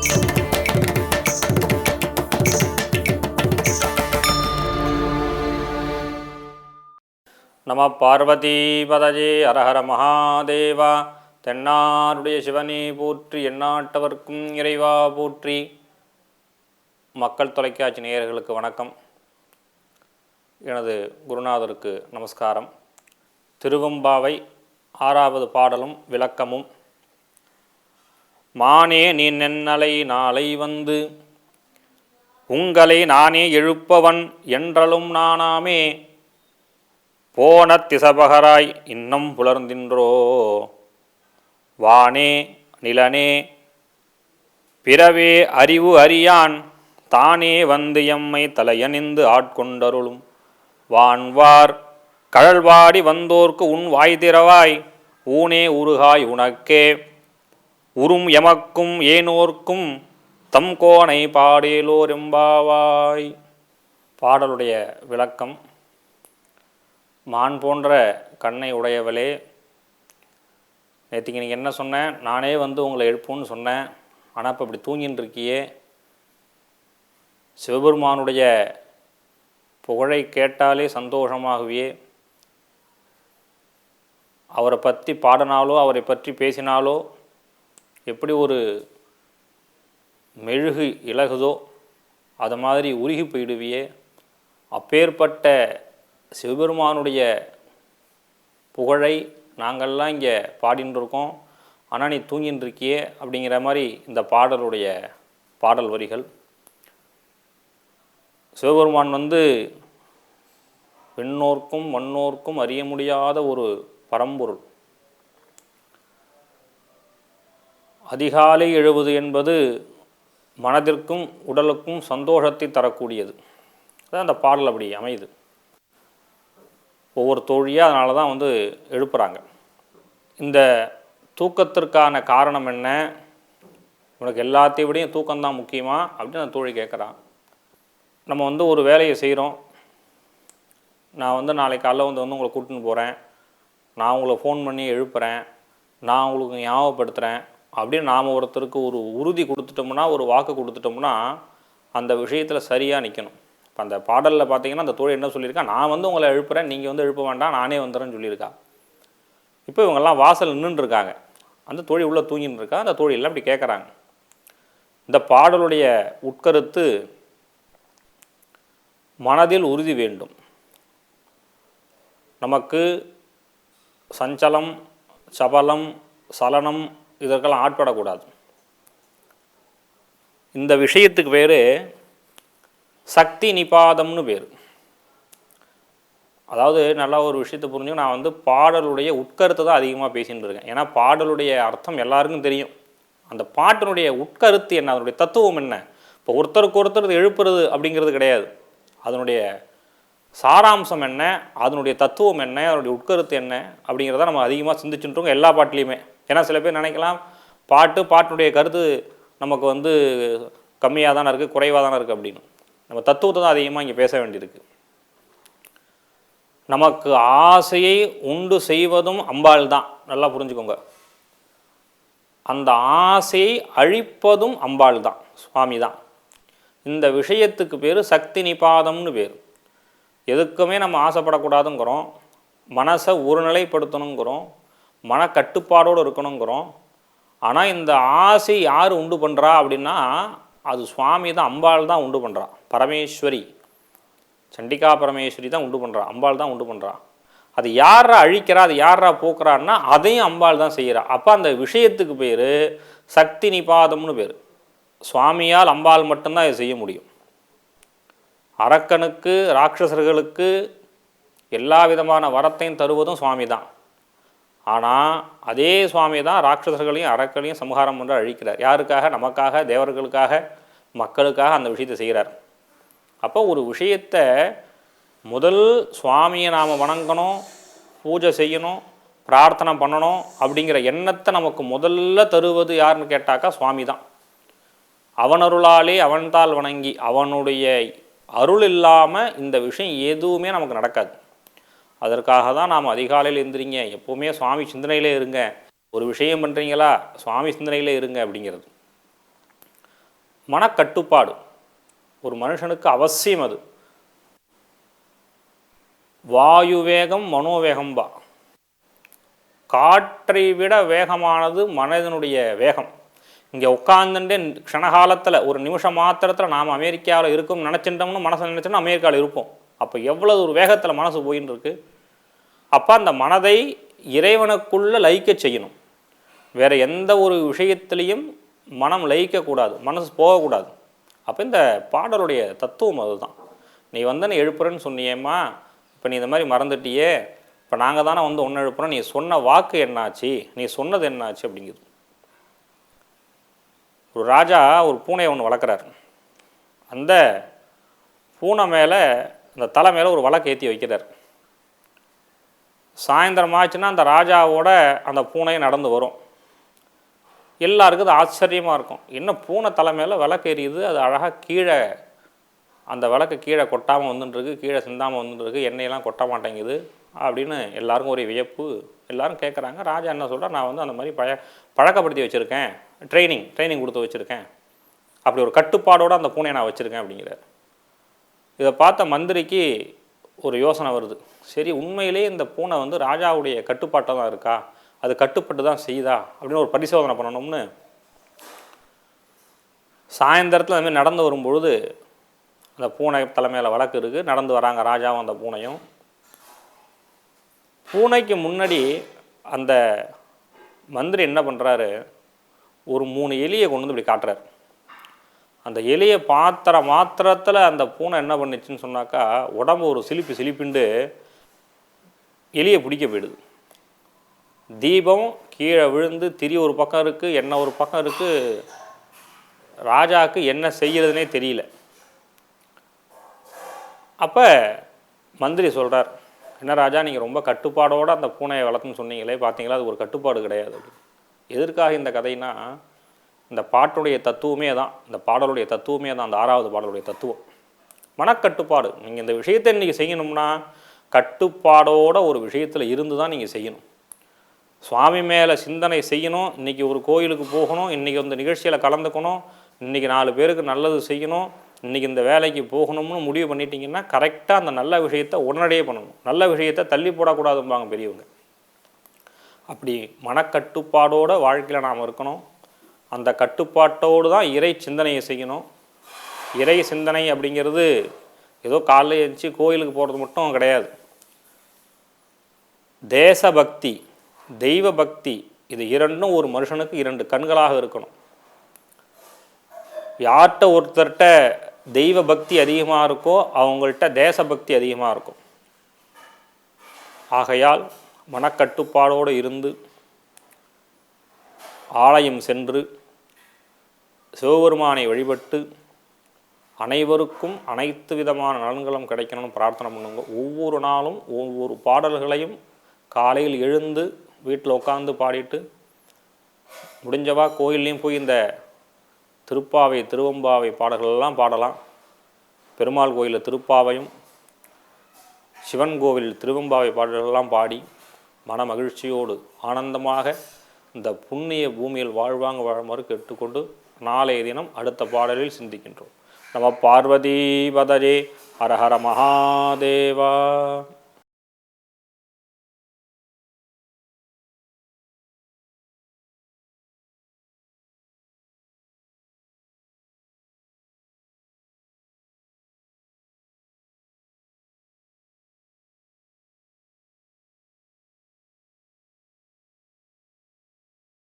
நம பார்வதிபதஜே அரஹர மகாதேவா தென்னாருடைய சிவனே போற்றி எண்ணாட்டவர்க்கும் இறைவா போற்றி. மக்கள் தொலைக்காட்சி நேயர்களுக்கு வணக்கம். எனது குருநாதருக்கு நமஸ்காரம். திருவம்பாவை ஆறாவது பாடலும் விளக்கமும் மானே நீ நென்னலை நாளை வந்து உங்களை நானே எழுப்பவன் என்றலும் நானாமே போன திசபகராய் இன்னம் புலர்ந்தின்றோ வானே நிலனே பிறவே அறிவு அறியான் தானே வந்து எம்மை தலையணிந்து ஆட்கொண்டருளும். வான்வார் கழல்வாடி வந்தோர்க்கு உன் வாய் திறவாய் ஊனே உருகாய் உனக்கே உறும் எமக்கும் ஏனோர்க்கும் தம் கோணை பாடேலோரெம்பாவாய் பாடலுடைய விளக்கம் மான் போன்ற கண்ணை உடையவளே நேற்றுக்கு நீங்கள் என்ன சொன்னேன் நானே வந்து உங்களை எழுப்புன்னு சொன்னேன். ஆனால் இப்போ இப்படி தூங்கின்னு இருக்கியே. சிவபெருமானுடைய புகழை கேட்டாலே சந்தோஷமாகவே அவரை பற்றி பாடினாலோ அவரை பற்றி பேசினாலோ எப்படி ஒரு மெழுகு இலகுதோ அது மாதிரி உருகி போயிடுவியே. அப்பேற்பட்ட சிவபெருமானுடைய புகழை நாங்கள்லாம் இங்கே பாடின்னு இருக்கோம் ஆனால் நீ தூங்கின்னு இருக்கியே அப்படிங்கிற மாதிரி இந்த பாடலுடைய பாடல் வரிகள். சிவபெருமான் வந்து பெண்ணோர்க்கும் மண்ணோர்க்கும் அறிய முடியாத ஒரு பரம்பொருள். அதிகாலை எழுவது என்பது மனதிற்கும் உடலுக்கும் சந்தோஷத்தை தரக்கூடியது. அதான் அந்த பாடல் அப்படி அமையுது. ஒவ்வொரு தோழியாக அதனால தான் வந்து எழுப்புகிறாங்க இந்த தூக்கத்திற்கான காரணம் என்ன? உனக்கு எல்லாத்தையும் விடையும் தூக்கம்தான் முக்கியமா? அப்படின்னு அந்த தோழி கேட்குறான் நம்ம வந்து ஒரு வேலையை செய்கிறோம் நான் வந்து நாளைக்கு காலைல வந்து வந்து உங்களை கூட்டின்னு போகிறேன் நான் உங்களை ஃபோன் பண்ணி எழுப்புகிறேன் நான் உங்களுக்கு ஞாபகப்படுத்துகிறேன் அப்படின்னு நாம் ஒருத்தருக்கு ஒரு உறுதி கொடுத்துட்டோம்னா ஒரு வாக்கு கொடுத்துட்டோம்னா அந்த விஷயத்தில் சரியாக நிற்கணும் இப்போ அந்த பாடலில் பார்த்தீங்கன்னா அந்த தோழி என்ன சொல்லியிருக்கா? நான் வந்து உங்களை எழுப்புறேன் நீங்கள் வந்து எழுப்ப வேண்டாம் நானே வந்துடுறேன்னு சொல்லியிருக்கா. இப்போ இவங்கெல்லாம் வாசல் நின்றுட்டு இருக்காங்க அந்த தோழி உள்ளே தூங்கின்னு இருக்கா அந்த தோழி எல்லாம் இப்படி கேட்குறாங்க இந்த பாடலுடைய உட்கருத்து மனதில் உறுதி வேண்டும். நமக்கு சஞ்சலம் சபலம் சலனம் இதற்கெல்லாம் ஆட்படக்கூடாது. இந்த விஷயத்துக்கு பேர் சக்தி நிபாதம்னு பேர். அதாவது நல்லா ஒரு விஷயத்தை புரிஞ்சு நான் வந்து பாடலுடைய உட்கருத்தை தான் அதிகமாக பேசின்னு இருக்கேன். ஏன்னா பாடலுடைய அர்த்தம் எல்லாருக்கும் தெரியும். அந்த பாட்டினுடைய உட்கருத்து என்ன? அதனுடைய தத்துவம் என்ன? இப்போ ஒருத்தருக்கு ஒருத்தர் எழுப்புறது அப்படிங்கிறது கிடையாது. அதனுடைய சாராம்சம் என்ன? அதனுடைய தத்துவம் என்ன? அதனுடைய உட்கருத்து என்ன? அப்படிங்கிறத நம்ம அதிகமாக சிந்திச்சுட்டுருக்கோம் எல்லா பாட்டிலையுமே. ஏன்னா சில பேர் நினைக்கலாம் பாட்டு பாட்டினுடைய கருத்து நமக்கு வந்து கம்மியாக தானே இருக்குது குறைவாக தானே இருக்குது அப்படின்னு. நம்ம தத்துவத்தை தான் அதிகமாக இங்கே பேச வேண்டியிருக்கு. நமக்கு ஆசையை உண்டு செய்வதும் அம்பாள் தான். நல்லா புரிஞ்சுக்கோங்க. அந்த ஆசையை அழிப்பதும் அம்பாள் தான் சுவாமி தான். இந்த விஷயத்துக்கு பேர் சக்தி நிபாதம்னு பேர். எதுக்குமே நம்ம ஆசைப்படக்கூடாதுங்கிறோம். மனசை ஒருநிலைப்படுத்தணுங்கிறோம். மன கட்டுப்பாடோடு இருக்கணுங்கிறோம். ஆனால் இந்த ஆசை யார் உண்டு பண்ணுறா அப்படின்னா அது சுவாமி தான் அம்பாள் தான் உண்டு பண்ணுறா பரமேஸ்வரி. சண்டிகா பரமேஸ்வரி தான் உண்டு பண்ணுறா அம்பாள் தான் உண்டு பண்ணுறா அது யாரா அழிக்கிறா அது யாரா போக்குறான்னா அதையும் அம்பாள் தான் செய்கிறா. அப்போ அந்த விஷயத்துக்கு பேர் சக்தி நிபாதம்னு பேர். சுவாமியால் அம்பாள் மட்டும்தான் இதை செய்ய முடியும். அரக்கனுக்கு ராட்சசர்களுக்கு எல்லா விதமான வரத்தையும் தருவதும் சுவாமி தான் ஆனால் அதே சுவாமி தான் ராட்சசர்களையும் அறக்களையும் சம்ஹாரம் பண்ணுற அழிக்கிறார். யாருக்காக? நமக்காக தேவர்களுக்காக மக்களுக்காக அந்த விஷயத்தை செய்கிறார். அப்போ ஒரு விஷயத்தை முதல் சுவாமியை நாம் வணங்கணும் பூஜை செய்யணும் பிரார்த்தனை பண்ணணும் அப்படிங்கிற எண்ணத்தை நமக்கு முதல்ல தருவது யாருன்னு கேட்டாக்கா சுவாமி தான். அவனருளாலே அவன்தால் வணங்கி அவனுடைய அருள் இல்லாமல் இந்த விஷயம் எதுவுமே நமக்கு நடக்காது. அதற்காக தான் நாம் அதிகாலையில் இருந்துறீங்க எப்போவுமே சுவாமி சிந்தனையிலே இருங்க. ஒரு விஷயம் பண்ணுறீங்களா சுவாமி சிந்தனையிலே இருங்க அப்படிங்கிறது. மனக்கட்டுப்பாடு. ஒரு மனுஷனுக்கு அவசியம் அது. வாயு வேகம் மனோவேகம்பா காற்றை விட வேகமானது மனிதனுடைய வேகம். இங்கே உட்காந்துட்டு க்ஷணகாலத்தில் ஒரு நிமிஷம் மாத்திரத்தில் நாம் அமெரிக்காவில் இருக்கோம் நினச்சிட்டோம்னு மனசை நினச்சோம்னா அமெரிக்காவில் இருப்போம். அப்போ எவ்வளவு ஒரு வேகத்தில் மனசு போயின்னு இருக்கு அப்போ அந்த மனதை இறைவனுக்குள்ளே லயிக்க செய்யணும். வேறு எந்த ஒரு விஷயத்துலேயும் மனம் லயிக்கக்கூடாது மனசு போகக்கூடாது அப்போ இந்த பாடலுடைய தத்துவம் அதுதான். நீ வந்து நீ எழுப்புறேன்னு சொன்னியேம்மா இப்போ நீ இந்த மாதிரி மறந்துட்டியே இப்போ நாங்கள் தானே வந்து ஒன்று எழுப்புறோம் நீ சொன்ன வாக்கு என்னாச்சு நீ சொன்னது என்னாச்சு அப்படிங்கிறது ஒரு ராஜா ஒரு பூனையை ஒன்று வளர்க்குறாரு. அந்த பூனை மேலே அந்த தலை மேலே ஒரு வழக்கு ஏற்றி வைக்கிறார். சாயந்தரம் ஆச்சுன்னா அந்த ராஜாவோட அந்த பூனை நடந்து வரும். எல்லாருக்கும் அது ஆச்சரியமாக இருக்கும். என்ன பூனை தலை மேலே விளக்கு எரியுது அது அழகாக கீழே அந்த விளக்கு கீழே கொட்டாமல் வந்துட்டுருக்கு கீழே சிந்தாமல் வந்துட்டுருக்கு எண்ணெயெல்லாம் கொட்ட மாட்டேங்குது அப்படின்னு எல்லாருக்கும் ஒரு வியப்பு. எல்லாரும் கேட்குறாங்க ராஜா என்ன சொல்கிறார் நான் வந்து அந்த மாதிரி பழ பழக்கப்படுத்தி வச்சுருக்கேன். ட்ரைனிங் ட்ரைனிங் கொடுத்து வச்சுருக்கேன். அப்படி ஒரு கட்டுப்பாடோடு அந்த பூனையை நான் வச்சுருக்கேன் அப்படிங்கிறார். இதை பார்த்த மந்திரிக்கு ஒரு யோசனை வருது. சரி உண்மையிலே இந்த பூனை வந்து ராஜாவுடைய கட்டுப்பாட்டை தான் இருக்கா? அது கட்டுப்பட்டு தான் செய்தா அப்படின்னு ஒரு பரிசோதனை பண்ணணும்னு சாயந்தரத்தில் அதுமாதிரி நடந்து வரும்பொழுது அந்த பூனை தலைமையில் வழக்கு இருக்குது நடந்து வராங்க ராஜாவும் அந்த பூனையும். பூனைக்கு முன்னாடி அந்த மந்திரி என்ன பண்ணுறாரு ஒரு மூணு எலியை கொண்டு வந்து இப்படி காட்டுறாரு. அந்த எலியை பாத்திர மாத்திரத்தில் அந்த பூனை என்ன பண்ணுச்சுன்னு சொன்னாக்கா உடம்பு ஒரு சிலிப்பி சிலிப்பிண்டு எலியை பிடிக்க போயிடுது. தீபம் கீழே விழுந்து திரி ஒரு பக்கம் இருக்குது என்ன ஒரு பக்கம் இருக்குது ராஜாவுக்கு என்ன செய்கிறதுனே தெரியல. அப்போ மந்திரி சொல்கிறார் என்ன ராஜா நீங்கள் ரொம்ப கட்டுப்பாடோடு அந்த பூனையை வளர்த்துன்னு சொன்னீங்களே பார்த்தீங்களா அது ஒரு கட்டுப்பாடு கிடையாது. எதற்காக இந்த கதைனா இந்த பாட்டுடைய தத்துவமே தான் இந்த பாடலுடைய தத்துவமே தான் அந்த ஆறாவது பாடலுடைய தத்துவம். மனக்கட்டுப்பாடு. நீங்கள் இந்த விஷயத்தை இன்றைக்கி செய்யணும்னா கட்டுப்பாடோட ஒரு விஷயத்தில் இருந்து தான் நீங்கள் செய்யணும். சுவாமி மேலே சிந்தனை செய்யணும். இன்றைக்கி ஒரு கோயிலுக்கு போகணும். இன்றைக்கி அந்த நிகழ்ச்சியில் கலந்துக்கணும். இன்றைக்கி நாலு பேருக்கு நல்லது செய்யணும். இன்றைக்கி இந்த வேலைக்கு போகணும்னு முடிவு பண்ணிட்டீங்கன்னா கரெக்டாக அந்த நல்ல விஷயத்தை உடனடியே பண்ணணும். நல்ல விஷயத்தை தள்ளி போடக்கூடாதும்பாங்க பெரியவங்க. அப்படி மனக்கட்டுப்பாடோட வாழ்க்கையில் நாம் இருக்கணும். அந்த கட்டுப்பாட்டோடு தான் இறை சிந்தனையை செய்யணும். இறை சிந்தனை அப்படிங்கிறது ஏதோ காலைல எழுந்துச்சு கோயிலுக்கு போகிறது மட்டும் கிடையாது. தேசபக்தி தெய்வ பக்தி இது இரண்டும் ஒரு மனுஷனுக்கு இரண்டு கண்களாக இருக்கணும். யார்கிட்ட ஒருத்தர்கிட்ட தெய்வ பக்தி அதிகமாக இருக்கோ அவங்கள்ட்ட தேசபக்தி அதிகமாக இருக்கும். ஆகையால் மனக்கட்டுப்பாடோடு இருந்து ஆலயம் சென்று சிவபெருமானை வழிபட்டு அனைவருக்கும் அனைத்து விதமான நலன்களும் கிடைக்கணும்னு பிரார்த்தனை பண்ணுங்க. ஒவ்வொரு நாளும் ஒவ்வொரு பாடல்களையும் காலையில் எழுந்து வீட்டில் உட்காந்து பாடிட்டு முடிஞ்சவா கோயில்லையும் போய் இந்த திருப்பாவை திருவம்பாவை பாடல்களெல்லாம் பாடலாம். பெருமாள் கோயிலில் திருப்பாவையும் சிவன் கோவில் திருவம்பாவை பாடல்களெல்லாம் பாடி மன மகிழ்ச்சியோடு ஆனந்தமாக இந்த புண்ணிய பூமியில் வாழ்வாங்க வாழுமாறு கேட்டுக்கொண்டு நாளைய தினம் அடுத்த பாடலில் சிந்திக்கின்றோம். நம பார்வதி பதஜே ஹர ஹர மகாதேவா.